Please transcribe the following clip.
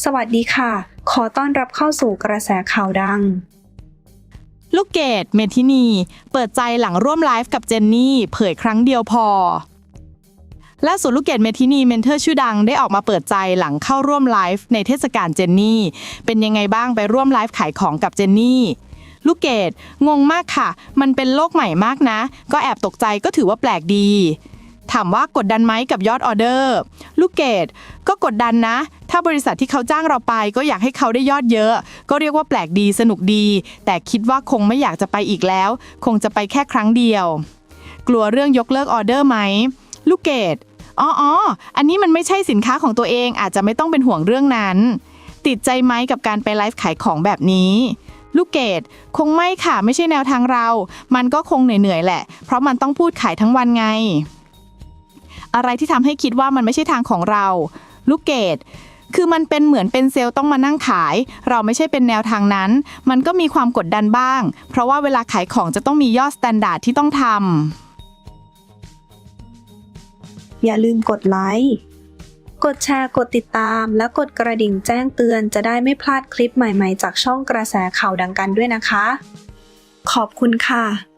สวัสดีค่ะ ขอต้อนรับเข้าสู่กระแสข่าวดัง ลูกเกดเมทินี เปิดใจหลังร่วมไลฟ์กับเจนนี่ เผยครั้งเดียวพอล่าสุดลูกเกดเมทินีเมนเทอร์ชื่อดังได้ออกมาเปิดใจหลังเข้าร่วมไลฟ์ในเทศกาลเจนนี่ เป็นยังไงบ้างไปร่วมไลฟ์ขายของกับเจนนี่ ลูกเกดงงมากค่ะ มันเป็นโลกใหม่มากนะ ก็แอบตกใจก็ถือว่าแปลกดี ถามว่ากดดันไหมกับยอดออเดอร์ ลูกเกดก็กดดันนะ ถ้าบริษัทที่เขาจ้างเราไป ก็อยากให้เขาได้ยอดเยอะ ก็เรียกว่าแปลกดีสนุกดี แต่คิดว่าคงไม่อยากจะไปอีกแล้ว คงจะไปแค่ครั้งเดียว กลัวเรื่องยกเลิกออเดอร์ไหมลูกเกดอ๋ออออันนี้มันไม่ใช่สินค้าของตัวเองอาจจะไม่ต้องเป็นห่วงเรื่องนั้น ติดใจไหมกับการไปไลฟ์ขายของแบบนี้ลูกเกดคงไม่ค่ะ ไม่ใช่แนวทางเรา มันก็คงเหนื่อยๆแหละ เพราะมันต้องพูดขายทั้งวันไง อะไรที่ทำให้คิดว่ามันไม่ใช่ทางของเรา ลูกเกดคือมันเป็นเหมือนเป็นเซลล์ต้องมานั่งขาย เราไม่ใช่เป็นแนวทางนั้น มันก็มีความกดดันบ้าง เพราะว่าเวลาขายของจะต้องมียอดสแตนดาร์ดที่ต้องทำอย่าลืมกดไลค์กดแชร์กดติดตาม และกดกระดิ่งแจ้งเตือนจะได้ไม่พลาดคลิปใหม่ๆ จากช่องกระแสข่าวดังกันด้วยนะคะ ขอบคุณค่ะ